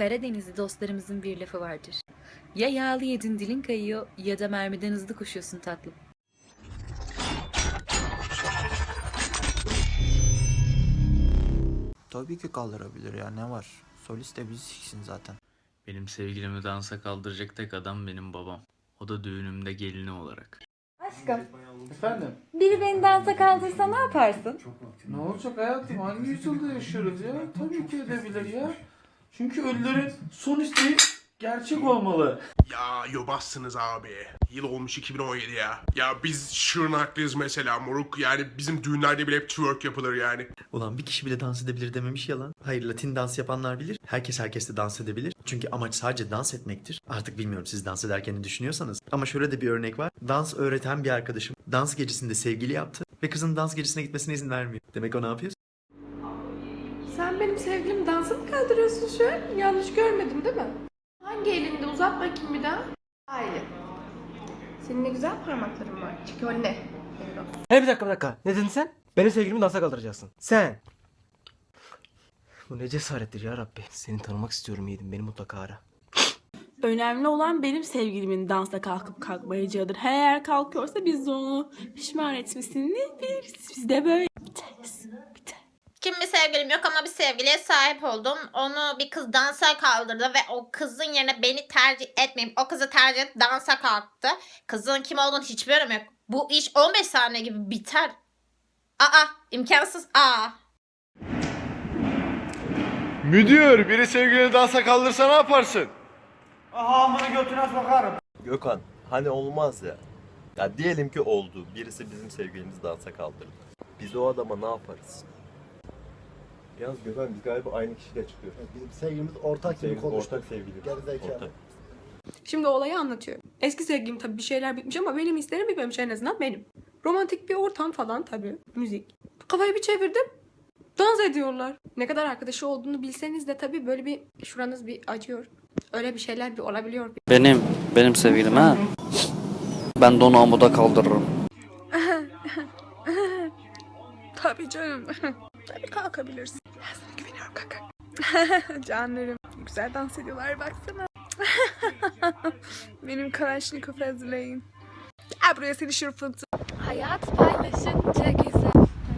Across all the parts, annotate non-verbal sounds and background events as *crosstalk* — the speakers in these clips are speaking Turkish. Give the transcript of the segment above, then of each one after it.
Karadenizli dostlarımızın bir lafı vardır. Ya yağlı yedin dilin kayıyor ya da mermiden hızlı koşuyorsun tatlım. Tabii ki kaldırabilir ya ne var? Solist de biz siksin zaten. Benim sevgilimi dansa kaldıracak tek adam benim babam. O da düğünümde gelini olarak. Aşkım, Efendim? biri beni dansa kaldırsa ne yaparsın? Ne olacak hayatım? Hangi yüzyılda yaşıyoruz ya? Tabii ki edebilir ya. Çünkü ölülerin son isteği gerçek olmalı. Ya yobazsınız abi. Yıl olmuş 2017 ya. Ya biz Şırnaklıyız mesela moruk. Yani bizim düğünlerde bile hep twerk yapılır yani. Ulan bir kişi bile dans edebilir dememiş yalan. Hayır Latin dans yapanlar bilir. Herkes herkesle dans edebilir. Çünkü amaç sadece dans etmektir. Artık bilmiyorum siz dans ederken ne düşünüyorsanız. Ama şöyle de bir örnek var. Dans öğreten bir arkadaşım dans gecesinde sevgili yaptı. Ve kızın dans gecesine gitmesine izin vermiyor. Demek o ne yapıyor? Sen benim sevgilim dansa mı kaldırıyorsun şu an? Yanlış görmedim değil mi? Hangi elinde? Uzat bakayım bir daha. Hayır. Senin ne güzel parmakların var. Çek önüne. Hey bir dakika bir dakika. Ne dedin sen? Benim sevgilimi dansa kaldıracaksın. Sen. Bu ne cesarettir ya Rabbi. Seni tanımak istiyorum yiğidim. Beni mutlaka ara. Önemli olan benim sevgilimin dansa kalkıp kalkmayacağıdır. Eğer kalkıyorsa biz de onu pişman etmesini biliriz. Biz de böyle. Kim bir sevgilim yok ama bir sevgiliye sahip oldum. Onu bir kız dansa kaldırdı ve o kızın yerine beni tercih etmeyip o kızı tercih edip dansa kalktı. Kızın kim olduğunu hiçbir önemi yok. Bu iş 15 saniye gibi biter. Aa imkansız aa. Müdür, biri sevgilini dansa kaldırsa ne yaparsın? Gökhan hani olmaz ya. Ya diyelim ki oldu. Birisi bizim sevgilimizi dansa kaldırdı. Biz o adama ne yaparız? Yalnız Gökhan biz galiba aynı kişiyle çıkıyor. Bizim sevgilimiz ortak Sevgilimiz ortak sevgilimiz. Gerizekalı. Ortak. Şimdi olayı anlatıyorum. Eski sevgilim tabii bir şeyler bitmiş ama benim hislerim bitmemiş en azından benim. Romantik bir ortam falan tabii. Müzik. Kafayı bir çevirdim. Dans ediyorlar. Ne kadar arkadaşı olduğunu bilseniz de tabii böyle bir şuranız bir acıyor. Öyle bir şeyler bir olabiliyor. Benim, benim sevgilim ha. Ben de onu amuda kaldırırım. *laughs* Tabii canım. *laughs* tabii kalkabilirsin. Güveniyorum kanka. *laughs* Canlarım. Güzel dans ediyorlar baksana. *laughs* Benim Kalaşnikov hazırlayın. Gel buraya seni şırfıntı. Hayat paylaşınca güzel.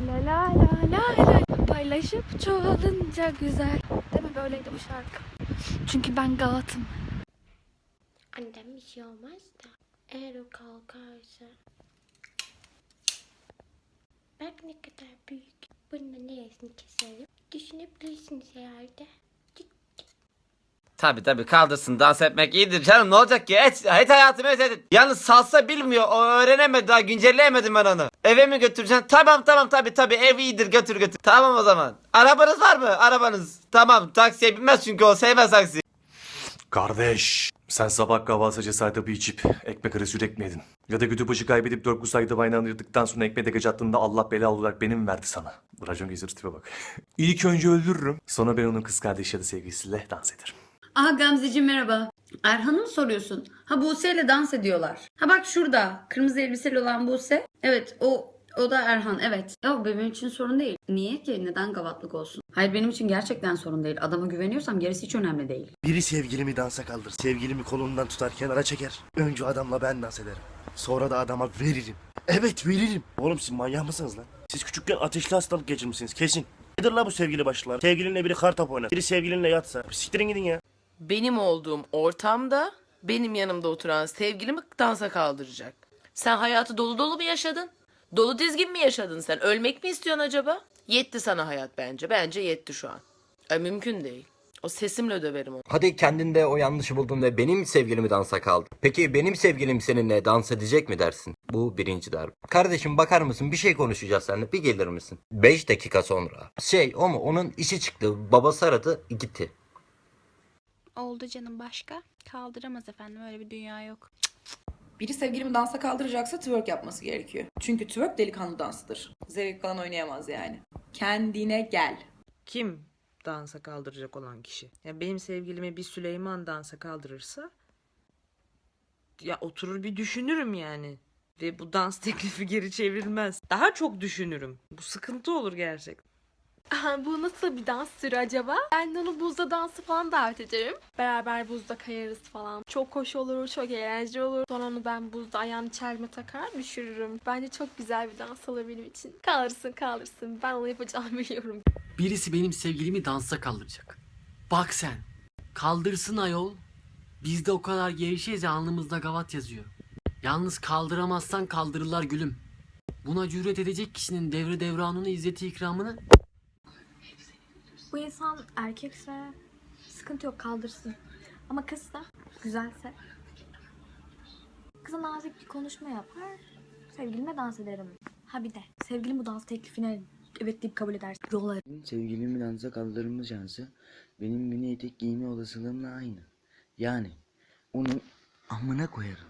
La la la la la. Paylaşıp çoğalınca güzel. Değil mi böyleydi bu şarkı? Çünkü ben Galat'ım. Annem bir şey olmaz da eğer o kalkarsa. Bak ne kadar büyük. Bunun neresini keserim? Düşünebilirsiniz herhalde. Tabi tabi kaldırsın dans etmek iyidir canım ne olacak ki et, et hayatımı et et. Yalnız salsa bilmiyor o öğrenemedi daha güncelleyemedim ben onu. Eve mi götüreceksin? Tamam tamam tabi tabi ev iyidir götür götür. Tamam o zaman. Arabanız var mı? Arabanız. Tamam taksiye binmez çünkü o sevmez taksi. Kardeş sen sabah kahvaltı cesareti bir içip ekmek arası yürek? Ya da götü başı kaybedip dört sayıda baynağını yırdıktan sonra ekmeğe de gece attığında Allah bela olarak beni mi verdi sana? Racon gezir tipe bak. *laughs* İlk önce öldürürüm. Sonra ben onun kız kardeşi ya da sevgilisiyle dans ederim. Aha Gamzeciğim merhaba. Erhan'ı mı soruyorsun? Ha Buse ile dans ediyorlar. Ha bak şurada. Kırmızı elbiseli olan Buse. Evet o o da Erhan evet. Ya benim için sorun değil. Niye ki? Neden gavatlık olsun? Hayır benim için gerçekten sorun değil. Adama güveniyorsam gerisi hiç önemli değil. Biri sevgilimi dansa kaldır. Sevgilimi kolundan tutar kenara çeker. Önce adamla ben dans ederim. Sonra da adama veririm. Evet veririm. Oğlum siz manyak mısınız lan? Siz küçükken ateşli hastalık geçirmişsiniz kesin. Nedir la bu sevgili başlar? Sevgilinle biri kartop oynar. Biri sevgilinle yatsa. Siktirin gidin ya. Benim olduğum ortamda benim yanımda oturan sevgilimi dansa kaldıracak. Sen hayatı dolu dolu mu yaşadın? Dolu dizgin mi yaşadın sen? Ölmek mi istiyorsun acaba? Yetti sana hayat bence. Bence yetti şu an. E, mümkün değil. O sesimle döverim onu. Hadi kendinde o yanlışı buldun ve benim sevgilimi dansa kaldı. Peki benim sevgilim seninle dans edecek mi dersin? Bu birinci darbe. Kardeşim bakar mısın bir şey konuşacağız seninle bir gelir misin? 5 dakika sonra. Şey o mu onun işi çıktı babası aradı gitti. Oldu canım başka? Kaldıramaz efendim öyle bir dünya yok. Biri sevgilimi dansa kaldıracaksa twerk yapması gerekiyor. Çünkü twerk delikanlı dansıdır. Zevk falan oynayamaz yani. Kendine gel. Kim dansa kaldıracak olan kişi? Ya benim sevgilime bir Süleyman dansa kaldırırsa ya oturur bir düşünürüm yani. Ve bu dans teklifi geri çevrilmez. Daha çok düşünürüm. Bu sıkıntı olur gerçekten. Bu nasıl bir dans türü acaba? Ben onu buzda dansı falan davet ederim. Beraber buzda kayarız falan. Çok hoş olur, çok eğlenceli olur. Sonra onu ben buzda ayağını çelme takar düşürürüm. Bence çok güzel bir dans olur benim için. Kalırsın kalırsın. Ben onu yapacağımı biliyorum. Birisi benim sevgilimi dansa kaldıracak. Bak sen. Kaldırsın ayol. Biz de o kadar gevşeyiz ya alnımızda gavat yazıyor. Yalnız kaldıramazsan kaldırırlar gülüm. Buna cüret edecek kişinin devre devranını, izzeti ikramını Bu insan erkekse sıkıntı yok kaldırsın. Ama kızsa, güzelse kıza nazik bir konuşma yapar. Sevgilime dans ederim. Ha bir de sevgilim bu dans teklifine evet deyip kabul ederse yollarım. Sevgilimi dansa kaldırma şansı benim mini etek giyme olasılığımla aynı. Yani onu amına koyarım.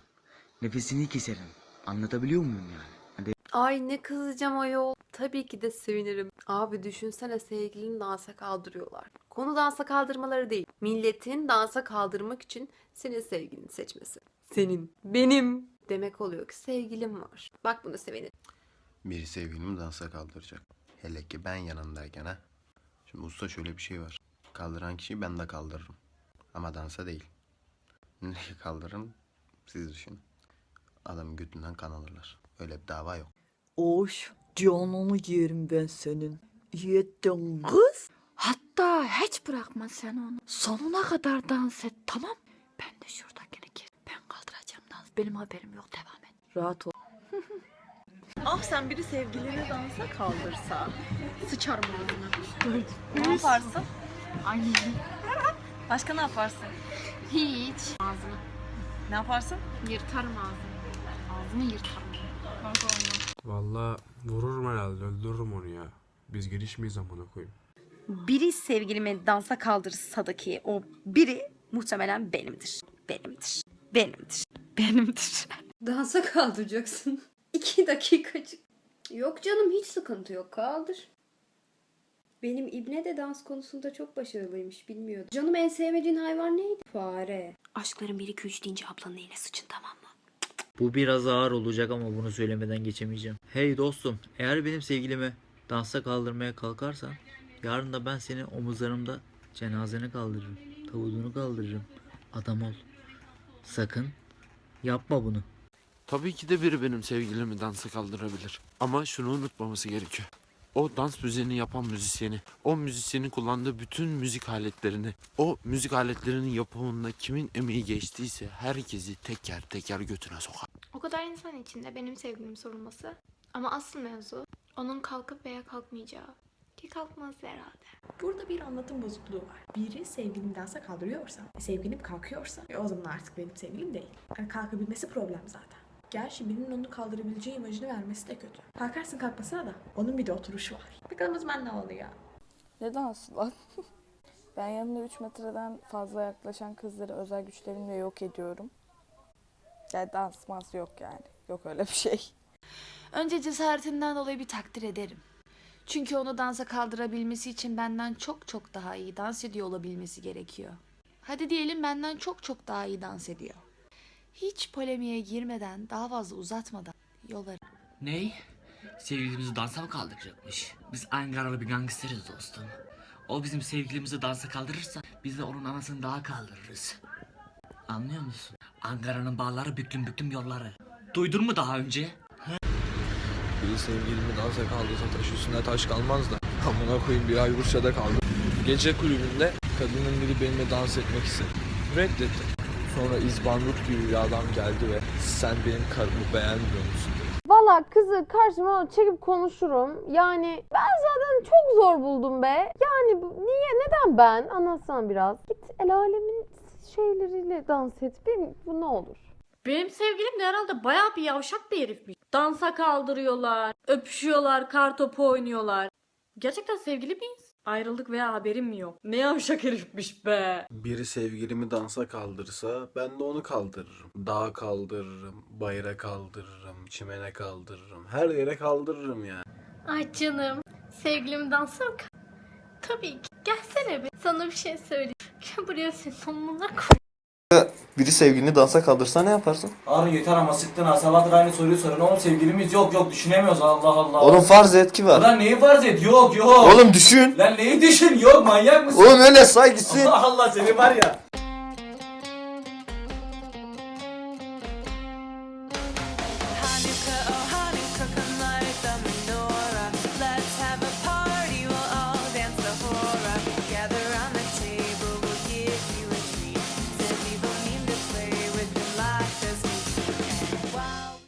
Nefesini keserim. Anlatabiliyor muyum yani? Hadi Ay ne kızacağım ayol. Tabii ki de sevinirim. Abi düşünsene sevgilini dansa kaldırıyorlar. Konu dansa kaldırmaları değil. Milletin dansa kaldırmak için senin sevgilini seçmesi. Senin, benim demek oluyor ki sevgilim var. Bak bunu sevinirim. Biri sevgilimi dansa kaldıracak. Hele ki ben yanındayken ha. Şimdi usta şöyle bir şey var. Kaldıran kişiyi ben de kaldırırım. Ama dansa değil. *laughs* Nereye kaldırırım siz düşünün. Adamın götünden kan alırlar. Öyle bir dava yok. Oş, canını yerim ben senin. Yettin kız. Hatta hiç bırakma sen onu. Sonuna kadar dans et tamam. Ben de şuradakini kes. Ben kaldıracağım dans. Benim haberim yok devam et. Rahat ol. *laughs* Ah sen biri sevgilini dansa kaldırsa. Sıçarım ağzına. Ne yaparsın? Aynen. Başka ne yaparsın? Hiç. Ağzını. Ne yaparsın? Yırtarım ağzını. Ağzını yırtarım. Kanka olmaz. Valla vururum herhalde öldürürüm onu ya. Biz geniş miyiz amına koyayım? Biri sevgilimi dansa kaldırsa da ki o biri muhtemelen benimdir. Benimdir. Benimdir. Benimdir. *laughs* Dansa kaldıracaksın. *laughs* İki dakikacık. Yok canım hiç sıkıntı yok kaldır. Benim İbne de dans konusunda çok başarılıymış bilmiyordum. Canım en sevmediğin hayvan neydi? Fare. Aşkların 1 2 3 deyince ablanın eline sıçın tamam mı? Bu biraz ağır olacak ama bunu söylemeden geçemeyeceğim. Hey dostum, eğer benim sevgilimi dansa kaldırmaya kalkarsan, yarın da ben seni omuzlarımda cenazeni kaldırırım, tavudunu kaldırırım. Adam ol. Sakın yapma bunu. Tabii ki de biri benim sevgilimi dansa kaldırabilir. Ama şunu unutmaması gerekiyor. O dans müziğini yapan müzisyeni, o müzisyenin kullandığı bütün müzik aletlerini, o müzik aletlerinin yapımında kimin emeği geçtiyse herkesi teker teker götüne sokar. O kadar insan içinde benim sevgilim sorulması. Ama asıl mevzu onun kalkıp veya kalkmayacağı. Ki kalkmaz herhalde. Burada bir anlatım bozukluğu var. Biri sevgilini dansa kaldırıyorsa, sevgilim kalkıyorsa e, o zaman artık benim sevgilim değil. Yani kalkabilmesi problem zaten. Gerçi birinin onu kaldırabileceği imajını vermesi de kötü. Kalkarsın kalkmasına da onun bir de oturuşu var. Bakalım o zaman ne oluyor? Ne dansı lan? *laughs* ben yanına 3 metreden fazla yaklaşan kızları özel güçlerimle yok ediyorum. Ya dans mans yok yani. Yok öyle bir şey. Önce cesaretinden dolayı bir takdir ederim. Çünkü onu dansa kaldırabilmesi için benden çok çok daha iyi dans ediyor olabilmesi gerekiyor. Hadi diyelim benden çok çok daha iyi dans ediyor. Hiç polemiğe girmeden, daha fazla uzatmadan yollarım. Ney? Sevgilimizi dansa mı kaldıracakmış? Biz Ankaralı bir gangsteriz dostum. O bizim sevgilimizi dansa kaldırırsa biz de onun anasını daha kaldırırız. Anlıyor musun? Ankara'nın bağları büklüm büklüm yolları. Duydun mu daha önce? Biri sevgilimi dansa kaldırsa taş üstünde taş kalmaz da. Amına koyayım bir ay Rusya'da kaldım. Gece kulübünde kadının biri benimle dans etmek istedi. Reddettim. Sonra İzbandut gibi bir adam geldi ve sen benim karımı beğenmiyor musun dedi. Valla kızı karşıma çekip konuşurum. Yani ben zaten çok zor buldum be. Yani niye neden ben? Anlatsana biraz. Git el alemin şeyleriyle dans et. Bir, bu ne olur. Benim sevgilim de herhalde bayağı bir yavşak bir herifmiş. Dansa kaldırıyorlar, öpüşüyorlar, kartopu oynuyorlar. Gerçekten sevgili miyiz? Ayrıldık veya haberim mi yok? Ne yavşak herifmiş be. Biri sevgilimi dansa kaldırsa ben de onu kaldırırım. Dağa kaldırırım, bayıra kaldırırım, çimene kaldırırım. Her yere kaldırırım yani. Ay canım. Sevgilim dansa mı? Tabii ki. Gelsene bir. Sana bir şey söyleyeyim. Gel buraya senin omuna koy. Biri sevgilini dansa kaldırsa ne yaparsın? Harun yeter ama sıktın ha. Sabahdır aynı soruyu sorun. Oğlum sevgilimiz yok yok düşünemiyoruz Allah Allah. Oğlum farz et ki var. Lan neyi farz et? Yok yok. Oğlum düşün. Lan neyi düşün? Yok manyak mısın? Oğlum öyle say gitsin. Allah Allah seni var ya.